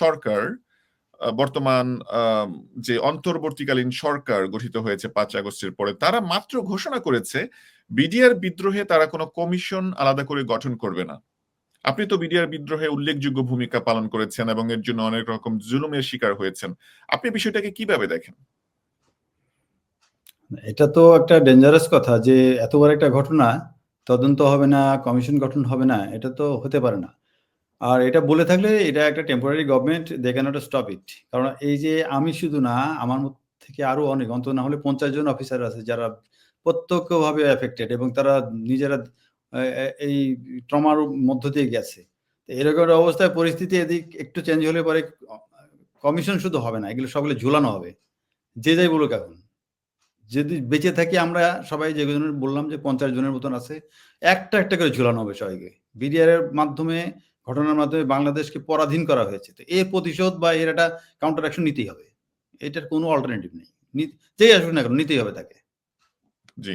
সরকার বর্তমান যে অন্তর্বর্তীকালীন সরকার গঠিত হয়েছে পাঁচ আগস্টের পরে, তারা মাত্র ঘোষণা করেছে বিডিআর বিদ্রোহে তারা কোনো কমিশন আলাদা করে গঠন করবে না। আপনি তো বিডিআর বিদ্রোহে উল্লেখযোগ্য ভূমিকা পালন করেছেন এবং এর জন্য অনেক রকম জুলুমের শিকার হয়েছেন। আপনি বিষয়টাকে কীভাবে দেখেন? এটা তো একটা ডেঞ্জারাস কথা যে এত বড় একটা ঘটনা, তদন্ত হবে না, কমিশন গঠন হবে না, এটা তো হতে পারে না। আর এটা বলে থাকলে এটা একটা temporary government they cannot stop it কারণ এই যে আমি শুধু না, আমার থেকে আরও অনেক, অন্তত না হলে পঞ্চাশ জন অফিসার আছে যারা প্রত্যক্ষভাবে এফেক্টেড এবং তারা নিজেরা এই ট্রমার মধ্য দিয়ে গেছে। এরকম একটা অবস্থায় পরিস্থিতি এদিক একটু চেঞ্জ হলে পরে কমিশন শুধু হবে না, এগুলো সবগুলো ঝুলানো হবে। যে যাই বলুক এখন। যদি বেঁচে থাকি আমরা সবাই, যে বললাম যে পঞ্চাশ জনের মতন আছে, একটা একটা করে ঝুলানো হবে সবাইকে। বিডিআর এর মাধ্যমে ঘটনার মাধ্যমে বাংলাদেশকে পরাধীন করা হয়েছে। তো এ প্রতিশোধ বা এর একটা কাউন্টার অ্যাকশন নিতেই হবে। এটার কোনো অল্টারনেটিভ নেই। যেই আসুন না কেন, নিতেই হবে তাকে। জি।